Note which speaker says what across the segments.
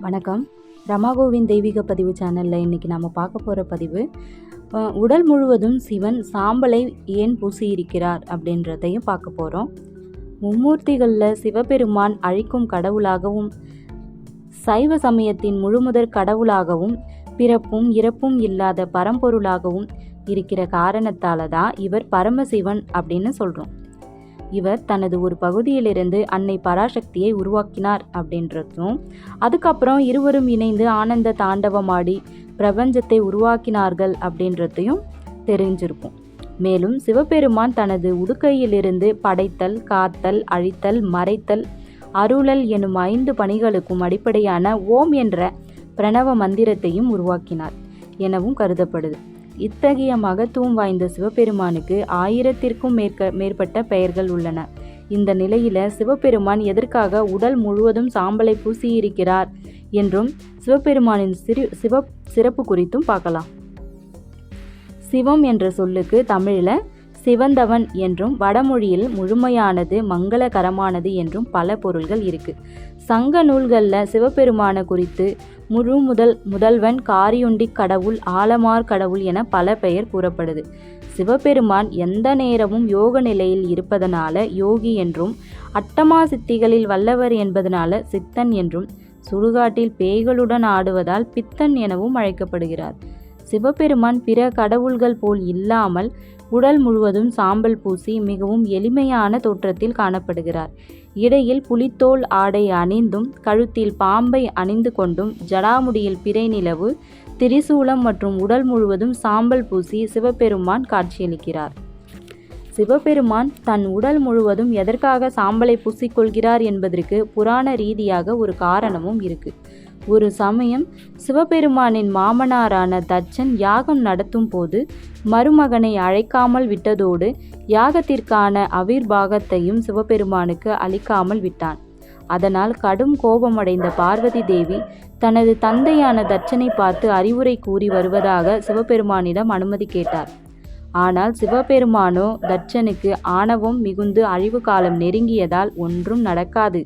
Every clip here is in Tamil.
Speaker 1: வணக்கம். ரமாகோவின் தெய்வீக பதிவு சேனலில் இன்றைக்கி நாம் பார்க்க போகிற பதிவு உடல் முழுவதும் சிவன் சாம்பலை ஏன் பூசியிருக்கிறார் அப்படின்றதையும் பார்க்க போகிறோம் மும்மூர்த்திகளில் சிவபெருமான் அழிக்கும் கடவுளாகவும் சைவ சமயத்தின் முழுமுதற் கடவுளாகவும் பிறப்பும் இறப்பும் இல்லாத பரம்பொருளாகவும் இருக்கிற காரணத்தால தான் இவர் பரமசிவன் அப்படின்னு சொல்கிறோம் இவர் தனது ஒரு பகுதியிலிருந்து அன்னை பராசக்தியை உருவாக்கினார் அப்படின்றதும் அதுக்கப்புறம் இருவரும் இணைந்து ஆனந்த தாண்டவமாடி பிரபஞ்சத்தை உருவாக்கினார்கள் அப்படின்றதையும் தெரிஞ்சிருக்கும் மேலும் சிவபெருமான் தனது உடுக்கையிலிருந்து படைத்தல் காத்தல் அழித்தல் மறைத்தல் அருளல் எனும் ஐந்து பணிகளுக்கும் அடிப்படையான ஓம் என்ற பிரணவ மந்திரத்தையும் உருவாக்கினார் எனவும் கருதப்படுது. இத்தகைய மகத்துவம் வாய்ந்த சிவபெருமானுக்கு ஆயிரத்திற்கும் மேற்க மேற்பட்ட பெயர்கள் உள்ளன. இந்த நிலையில சிவபெருமான் எதற்காக உடல் முழுவதும் சாம்பலை பூசியிருக்கிறார் என்றும் சிவபெருமானின் சிறு சிவ சிறப்பு குறித்தும் பார்க்கலாம். சிவம் என்ற சொல்லுக்கு தமிழில் சிவந்தவன் என்றும் வடமொழியில் முழுமையானது மங்களகரமானது என்றும் பல பொருள்கள் இருக்கு. சங்க நூல்களில் சிவபெருமான குறித்து முழு முதல் முதல்வன் காரியுண்டி கடவுள் ஆலமார் கடவுள் என பல பெயர் கூறப்படுது. சிவபெருமான் எந்த நேரமும் யோக நிலையில் இருப்பதனால யோகி என்றும் அட்டமா சித்திகளில் வல்லவர் என்பதனால சித்தன் என்றும் சுடுகாட்டில் பேய்களுடன் ஆடுவதால் பித்தன் எனவும் அழைக்கப்படுகிறார். சிவபெருமான் பிற கடவுள்கள் போல் இல்லாமல் உடல் முழுவதும் சாம்பல் பூசி மிகவும் எளிமையான தோற்றத்தில் காணப்படுகிறார். இடையில் புலித்தோல் ஆடை அணிந்தும் கழுத்தில் பாம்பை அணிந்து கொண்டும் ஜடாமுடியில் பிறை நிலவு திரிசூலம் மற்றும் உடல் முழுவதும் சாம்பல் பூசி சிவபெருமான் காட்சியளிக்கிறார். சிவபெருமான் தன் உடல் முழுவதும் எதற்காக சாம்பலை பூசிக்கொள்கிறார் என்பதற்கு புராண ரீதியாக ஒரு காரணமும் இருக்குது ஒரு சமயம் சிவபெருமானின் மாமனாரான தச்சன் யாகம் நடத்தும் போது மருமகனை அழைக்காமல் விட்டதோடு யாகத்திற்கான அவிர்வாகத்தையும் சிவபெருமானுக்கு அளிக்காமல் விட்டான். அதனால் கடும் கோபமடைந்த பார்வதி தேவி தனது தந்தையான தச்சனை பார்த்து அறிவுரை கூறி வருவதாக சிவபெருமானிடம் அனுமதி கேட்டார். ஆனால் சிவபெருமானோ தட்சனுக்கு ஆணவம் மிகுந்து அழிவு காலம் நெருங்கியதால் ஒன்றும் நடக்காது.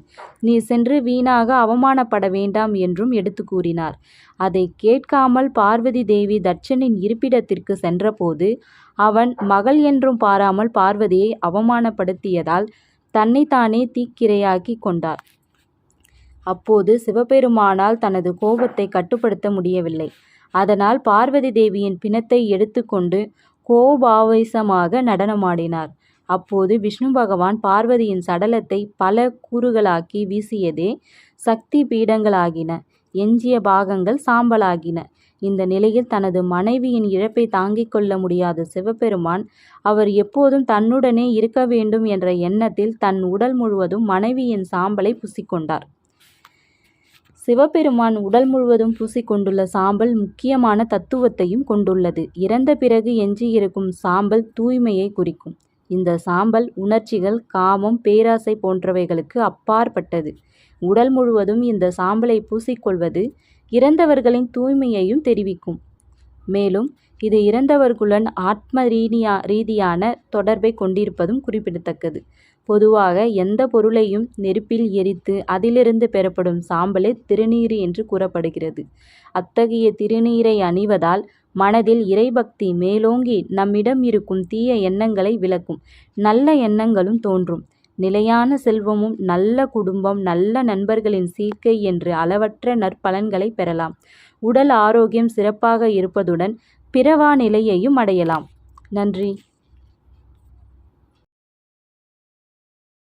Speaker 1: நீ சென்று வீணாக அவமானப்பட வேண்டாம் என்றும் எடுத்து கூறினார். அதை கேட்காமல் பார்வதி தேவி தட்சனின் இருப்பிடத்திற்கு சென்றபோது அவன் மகள் என்றும் பாராமல் பார்வதியை அவமானப்படுத்தியதால் தன்னைத்தானே தீக்கிரையாக்கி கொண்டார். அப்போது சிவபெருமானால் தனது கோபத்தை கட்டுப்படுத்த முடியவில்லை. அதனால் பார்வதி தேவியின் பிணத்தை எடுத்துக்கொண்டு கோபாவேசமாக நடனமாடினார். அப்போது விஷ்ணு பகவான் பார்வதியின் சடலத்தை பல கூறுகளாக்கி வீசியதே சக்தி பீடங்களாகின. எஞ்சிய பாகங்கள் சாம்பலாகின. இந்த நிலையில் தனது மனைவியின் இழப்பை தாங்கிக் கொள்ள முடியாத சிவபெருமான் அவர் எப்போதும் தன்னுடனே இருக்க வேண்டும் என்ற எண்ணத்தில் தன் உடல் முழுவதும் மனைவியின் சாம்பலை புசிக்கொண்டார். சிவபெருமான் உடல் முழுவதும் பூசிக்கொண்டுள்ள சாம்பல் முக்கியமான தத்துவத்தையும் கொண்டுள்ளது. இறந்த பிறகு எஞ்சியிருக்கும் சாம்பல் தூய்மையை குறிக்கும். இந்த சாம்பல் உணர்ச்சிகள் காமம் பேராசை போன்றவைகளுக்கு அப்பாற்பட்டது. உடல் முழுவதும் இந்த சாம்பலை பூசிக்கொள்வது இறந்தவர்களின் தூய்மையையும் தெரிவிக்கும். மேலும் இது இறந்தவர்களுடன் ஆத்ம ரீதியா ரீதியான தொடர்பை கொண்டிருப்பதும் குறிப்பிடத்தக்கது. பொதுவாக எந்த பொருளையும் நெருப்பில் எரித்து அதிலிருந்து பெறப்படும் சாம்பலே திருநீறு என்று கூறப்படுகிறது. அத்தகைய திருநீரை அணிவதால் மனதில் இறைபக்தி மேலோங்கி நம்மிடம் இருக்கும் தீய எண்ணங்களை விளக்கும். நல்ல எண்ணங்களும் தோன்றும். நிலையான செல்வமும் நல்ல குடும்பம் நல்ல நண்பர்களின் சீர்க்கை என்று அளவற்ற நற்பலன்களை பெறலாம். உடல் ஆரோக்கியம் சிறப்பாக இருப்பதுடன் பிறவா நிலையையும் அடையலாம். நன்றி.